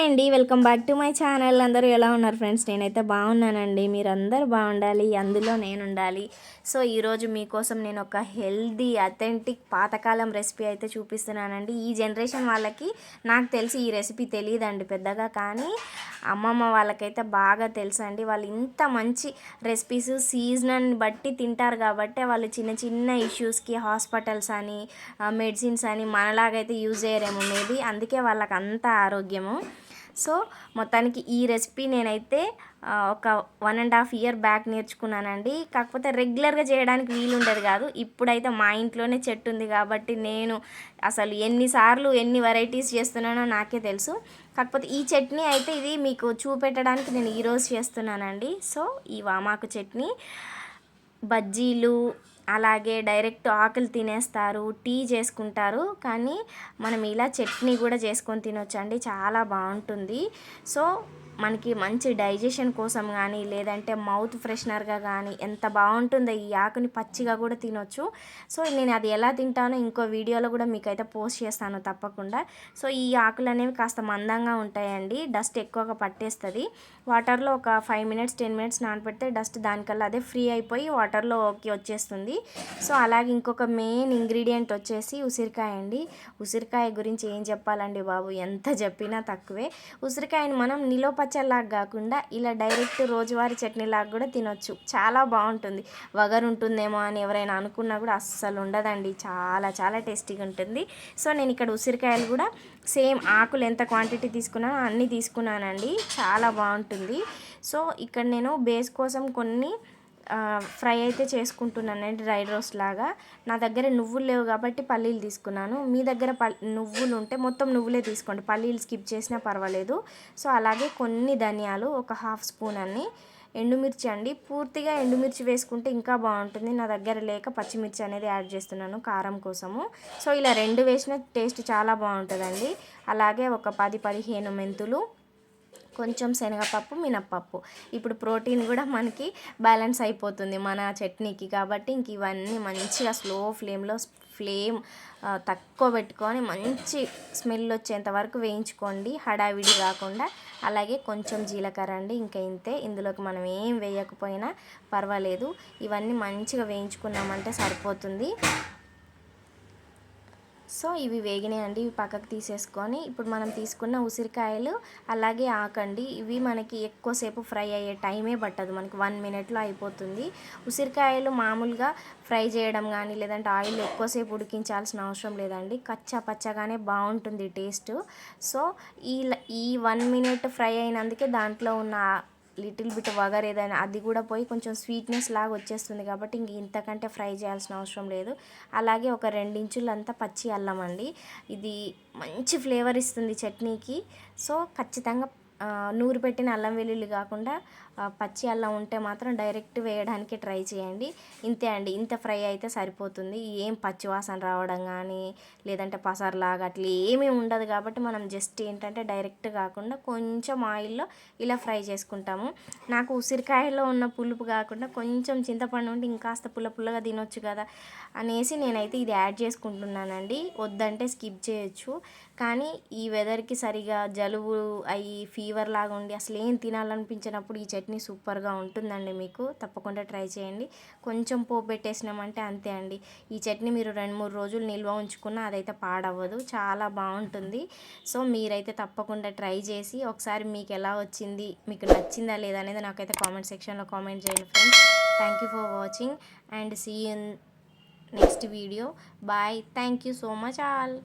Hi అండి. Welcome back to my channel. అందరూ ఎలా ఉన్నారు ఫ్రెండ్స్? నేనైతే బాగున్నానండి. మీరందరూ బాగుండాలి. అందులో నేను ఉండాలి సో ఈరోజు మీకోసం నేను ఒక హెల్దీ అథెంటిక్ పాతకాలం రెసిపీ అయితే చూపిస్తున్నానండి. ఈ జనరేషన్ వాళ్ళకి నాకు తెలిసి ఈ రెసిపీ తెలియదండి పెద్దగా. కానీ అమ్మమ్మ వాళ్ళకైతే బాగా తెలుసు అండి వాళ్ళు ఇంత మంచి రెసిపీస్ సీజన్ బట్టి తింటారు కాబట్టి వాళ్ళు చిన్న చిన్న ఇష్యూస్కి హాస్పిటల్స్ అని మెడిసిన్స్ అని మనలాగైతే యూజ్ చేయరేమో మేబీ. అందుకే వాళ్ళకి అంత ఆరోగ్యము. సో మొత్తానికి ఈ రెసిపీ నేనైతే ఒక one and half year back నేర్చుకున్నానండి. కాకపోతే రెగ్యులర్గా చేయడానికి వీలు ఉండదు కాదు. ఇప్పుడైతే మా ఇంట్లోనే చెట్టు ఉంది కాబట్టి నేను అసలు ఎన్నిసార్లు ఎన్ని వెరైటీస్ చేస్తున్నానో నాకే తెలుసు. కాకపోతే ఈ చట్నీ అయితే ఇది మీకు చూపెట్టడానికి నేను ఈరోజు చేస్తున్నానండి. సో ఈ వామాకు చట్నీ బజ్జీలు అలాగే డైరెక్ట్ ఆకులు తినేస్తారు టీ చేసుకుంటారు. కానీ మనం ఇలా చట్నీ కూడా చేసుకొని తినొచ్చండి. చాలా బాగుంటుంది. సో మనకి మంచి డైజెషన్ కోసం కానీ లేదంటే మౌత్ ఫ్రెషనర్గా కానీ ఎంత బాగుంటుందో ఈ ఆకుని పచ్చిగా కూడా తినొచ్చు. సో నేను అది ఎలా తింటానో ఇంకో వీడియోలో కూడా మీకైతే పోస్ట్ చేస్తాను తప్పకుండా. సో ఈ ఆకులు అనేవి కాస్త మందంగా ఉంటాయండి. డస్ట్ ఎక్కువగా పట్టేస్తుంది. వాటర్లో ఒక ఫైవ్ మినిట్స్ టెన్ మినిట్స్ నానబెడితే డస్ట్ దానికల్లా అదే ఫ్రీ అయిపోయి వాటర్లో ఓకే వచ్చేస్తుంది. సో అలాగే ఇంకొక మెయిన్ ఇంగ్రీడియంట్ వచ్చేసి ఉసిరికాయ అండి. ఉసిరికాయ గురించి ఏం చెప్పాలండి బాబు? ఎంత చెప్పినా తక్కువే. ఉసిరికాయని మనం నిలో పచ్చలాగా కాకుండా ఇలా డైరెక్ట్ రోజువారీ చట్నీలాగా కూడా తినొచ్చు. చాలా బాగుంటుంది. వగరు ఉంటుందేమో అని ఎవరైనా అనుకున్నా కూడా అస్సలు ఉండదండి. చాలా చాలా టేస్టీగా ఉంటుంది. సో నేను ఇక్కడ ఉసిరికాయలు కూడా సేమ్ ఆకులు ఎంత క్వాంటిటీ తీసుకున్నానో అన్నీ తీసుకున్నానండి. చాలా బాగుంటుంది. సో ఇక్కడ నేను బేస్ కోసం కొన్ని ఫ్రై అయితే చేసుకుంటున్నానండి డ్రై రోస్ట్ లాగా. నా దగ్గర నువ్వులు లేవు కాబట్టి పల్లీలు తీసుకున్నాను. మీ దగ్గర నువ్వులు ఉంటే మొత్తం నువ్వులే తీసుకోండి. పల్లీలు స్కిప్ చేసినా పర్వాలేదు. సో అలాగే కొన్ని ధనియాలు ఒక హాఫ్ స్పూన్ అన్ని ఎండుమిర్చి అండి. పూర్తిగా ఎండుమిర్చి వేసుకుంటే ఇంకా బాగుంటుంది. నా దగ్గర లేక పచ్చిమిర్చి అనేది యాడ్ చేస్తున్నాను కారం కోసము. సో ఇలా రెండు వేసిన టేస్ట్ చాలా బాగుంటుందండి. అలాగే ఒక పది పదిహేను మెంతులు కొంచెం శనగపప్పు మినప్పప్పు. ఇప్పుడు ప్రోటీన్ కూడా మనకి బ్యాలెన్స్ అయిపోతుంది మన చట్నీకి కాబట్టి ఇంక ఇవన్నీ మంచిగా స్లో ఫ్లేమ్లో ఫ్లేమ్ తక్కువ పెట్టుకొని మంచి స్మెల్ వచ్చేంత వరకు వేయించుకోండి. హడావిడి కాకుండా అలాగే కొంచెం జీలకర్ర అండి ఇంకా ఇంతే. ఇందులోకి మనం ఏం వేయకపోయినా పర్వాలేదు. ఇవన్నీ మంచిగా వేయించుకున్నామంటే సరిపోతుంది. సో ఇవి వేగినాయండి ఇవి పక్కకు తీసేసుకొని ఇప్పుడు మనం తీసుకున్న ఉసిరికాయలు అలాగే ఆకండి. ఇవి మనకి ఎక్కువసేపు ఫ్రై అయ్యే టైమే పట్టదు మనకి వన్ మినిట్లో అయిపోతుంది. ఉసిరికాయలు మామూలుగా ఫ్రై చేయడం కానీ లేదంటే ఆయిల్ ఎక్కువసేపు ఉడికించాల్సిన అవసరం లేదండి. కచ్చా పచ్చగానే బాగుంటుంది టేస్ట్. సో ఈ ఈ వన్ మినిట్ ఫ్రై అయినందుకే దాంట్లో ఉన్న లిటిల్ బిట్ వగర్ ఏదైనా అది కూడా పోయి కొంచెం స్వీట్నెస్ లాగా వచ్చేస్తుంది కాబట్టి ఇంక ఇంతకంటే ఫ్రై చేయాల్సిన అవసరం లేదు. అలాగే ఒక రెండించులంతా పచ్చి అల్లం అండి. ఇది మంచి ఫ్లేవర్ ఇస్తుంది చట్నీకి. సో ఖచ్చితంగా నూరు పెట్టిన అల్లం వెల్లుల్లి కాకుండా పచ్చి అల్లం ఉంటే మాత్రం డైరెక్ట్ వేయడానికి ట్రై చేయండి. ఇంతే అండి. ఇంత ఫ్రై అయితే సరిపోతుంది. ఏం పచ్చి వాసన రావడం కానీ లేదంటే పసర్లాగా అట్లా ఏమీ ఉండదు కాబట్టి మనం జస్ట్ ఏంటంటే డైరెక్ట్ కాకుండా కొంచెం ఆయిల్లో ఇలా ఫ్రై చేసుకుంటాము. నాకు ఉసిరికాయలో ఉన్న పులుపు కాకుండా కొంచెం చింతపండు ఉంటే ఇంకాస్త పుల్ల పుల్లగా తినొచ్చు కదా అనేసి నేనైతే ఇది యాడ్ చేసుకుంటున్నానండి. వద్దంటే స్కిప్ చేయొచ్చు. కానీ ఈ వెదర్కి సరిగా జలుబు అయ్యి ఫీవర్ లాగా ఉండి అసలు ఏం తినాలనిపించినప్పుడు ఈ చట్నీ సూపర్గా ఉంటుందండి మీకు. తప్పకుండా ట్రై చేయండి. కొంచెం పోపు పెట్టేసినామంటే అంతే అండి. ఈ చట్నీ మీరు రెండు మూడు రోజులు నిల్వ ఉంచుకున్నా అదైతే పాడవ్వదు. చాలా బాగుంటుంది. సో మీరైతే తప్పకుండా ట్రై చేసి ఒకసారి మీకు ఎలా వచ్చింది మీకు నచ్చిందా లేదా అనేది నాకైతే కామెంట్ సెక్షన్లో కామెంట్ చేయండి friends. Thank you for watching and see in next video. Bye. Thank you so much all.